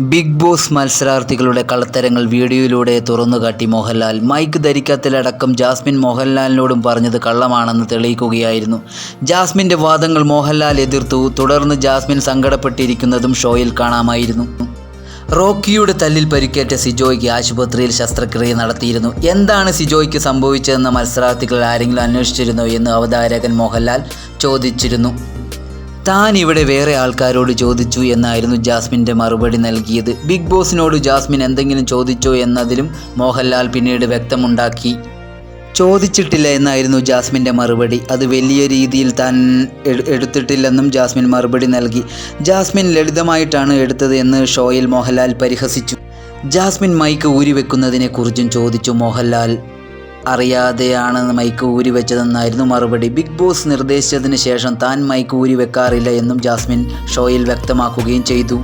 Big boss മത്സരാർത്ഥികളുടെ കളത്തരങ്ങൾ വീഡിയോയിലൂടെ തുറന്നുകാട്ടി മോഹൻലാൽ. മൈക്ക് ധരിക്കത്തിലടക്കം ജാസ്മിൻ മോഹൻലാലിനോടും പറഞ്ഞത് കള്ളമാണെന്ന് തെളിയിക്കുകയായിരുന്നു. ജാസ്മിന്റെ വാദങ്ങൾ മോഹൻലാൽ എതിർത്തു. തുടർന്ന് ജാസ്മിൻ സങ്കടപ്പെട്ടിരിക്കുന്നതും ഷോയിൽ കാണാമായിരുന്നു. റോക്കിയുടെ തല്ലിൽ പരിക്കേറ്റ സിജോയ്ക്ക് ആശുപത്രിയിൽ ശസ്ത്രക്രിയ നടത്തിയിരുന്നു. എന്താണ് സിജോയ്ക്ക് സംഭവിച്ചതെന്ന് മത്സരാർത്ഥികൾ ആരെങ്കിലും അന്വേഷിച്ചിരുന്നോ എന്ന് അവതാരകൻ മോഹൻലാൽ ചോദിച്ചിരുന്നു. താൻ ഇവിടെ വേറെ ആൾക്കാരോട് ചോദിച്ചു എന്നായിരുന്നു ജാസ്മിന്റെ മറുപടി നൽകിയത്. ബിഗ് ബോസിനോട് ജാസ്മിൻ എന്തെങ്കിലും ചോദിച്ചോ എന്നതിലും മോഹൻലാൽ പിന്നീട് വ്യക്തമുണ്ടാക്കി. ചോദിച്ചിട്ടില്ല എന്നായിരുന്നു ജാസ്മിന്റെ മറുപടി. അത് വലിയ രീതിയിൽ താൻ എട്- എടുത്തിട്ടില്ലെന്നും ജാസ്മിൻ മറുപടി നൽകി. ജാസ്മിൻ ലളിതമായിട്ടാണ് എടുത്തത് എന്ന് ഷോയിൽ മോഹൻലാൽ പരിഹസിച്ചു. ജാസ്മിൻ മൈക്ക് ഊരിവെക്കുന്നതിനെക്കുറിച്ചും ചോദിച്ചു മോഹൻലാൽ. അറിയാതെയാണ് മൈക്ക് ഊരി വെച്ചതെന്നായിരുന്നു മറുപടി. ബിഗ് ബോസ് നിർദ്ദേശിച്ചതിന് ശേഷം താൻ മൈക്ക് ഊരി വെക്കാറില്ല എന്നും ജാസ്മിൻ ഷോയിൽ വ്യക്തമാക്കുകയും ചെയ്തു.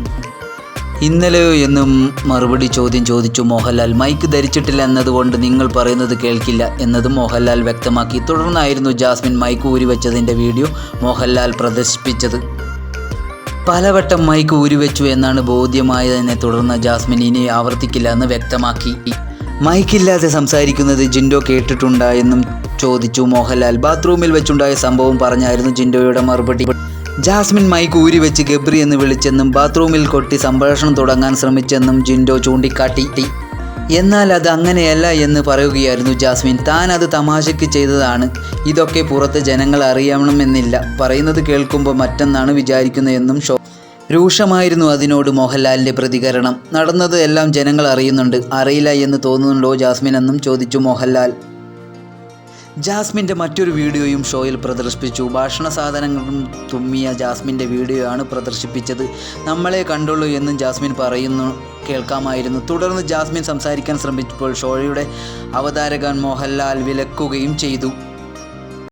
ഇന്നലെയോ എന്നും മറുപടി ചോദ്യം ചോദിച്ചു മോഹൻലാൽ. മൈക്ക് ധരിച്ചിട്ടില്ല എന്നതുകൊണ്ട് നിങ്ങൾ പറയുന്നത് കേൾക്കില്ല എന്നതും മോഹൻലാൽ വ്യക്തമാക്കി. തുടർന്നായിരുന്നു ജാസ്മിൻ മൈക്ക് ഊരി വെച്ചതിന്റെ വീഡിയോ മോഹൻലാൽ പ്രദർശിപ്പിച്ചത്. പലവട്ടം മൈക്ക് ഊരി വെച്ചു എന്നാണ് ബോധ്യമായതിനെ തുടർന്ന് ജാസ്മിൻ ഇനി ആവർത്തിക്കില്ല എന്ന് വ്യക്തമാക്കി. മൈക്കില്ലാതെ സംസാരിക്കുന്നത് ജിൻഡോ കേട്ടിട്ടുണ്ടായെന്നും ചോദിച്ചു. മോഹൻലാൽ ബാത്റൂമിൽ വെച്ചുണ്ടായ സംഭവം പറഞ്ഞായിരുന്നു ജിൻഡോയുടെ മറുപടി. ജാസ്മിൻ മൈക്ക് ഊരി വെച്ച് ഗബ്രി എന്ന് വിളിച്ചെന്നും ബാത്റൂമിൽ കൊട്ടി സംഭാഷണം തുടങ്ങാൻ ശ്രമിച്ചെന്നും ജിൻഡോ ചൂണ്ടിക്കാട്ടി. എന്നാൽ അത് അങ്ങനെയല്ല എന്ന് പറയുകയായിരുന്നു ജാസ്മിൻ. താൻ അത് തമാശയ്ക്ക് ചെയ്തതാണ്. ഇതൊക്കെ പുറത്ത് ജനങ്ങൾ അറിയണമെന്നില്ല. പറയുന്നത് കേൾക്കുമ്പോൾ മറ്റൊന്നാണ് വിചാരിക്കുന്നതെന്നും ഷോ രൂക്ഷമായിരുന്നു അതിനോട് മോഹൻലാലിന്റെ പ്രതികരണം. നടന്നത് എല്ലാം ജനങ്ങൾ അറിയുന്നുണ്ട്. അറിയില്ല എന്ന് തോന്നുന്നുണ്ടോ ജാസ്മിൻ എന്നും ചോദിച്ചു മോഹൻലാൽ. ജാസ്മിന്റെ മറ്റൊരു വീഡിയോയും ഷോയിൽ പ്രദർശിപ്പിച്ചു. ഭക്ഷണ സാധനങ്ങളും തുമ്മിയ ജാസ്മിന്റെ വീഡിയോയാണ് പ്രദർശിപ്പിച്ചത്. നമ്മളെ കണ്ടുള്ളൂ എന്നും ജാസ്മിൻ പറയുന്നു കേൾക്കാമായിരുന്നു. തുടർന്ന് ജാസ്മിൻ സംസാരിക്കാൻ ശ്രമിച്ചപ്പോൾ ഷോയുടെ അവതാരകൻ മോഹൻലാൽ വിലക്കുകയും ചെയ്തു.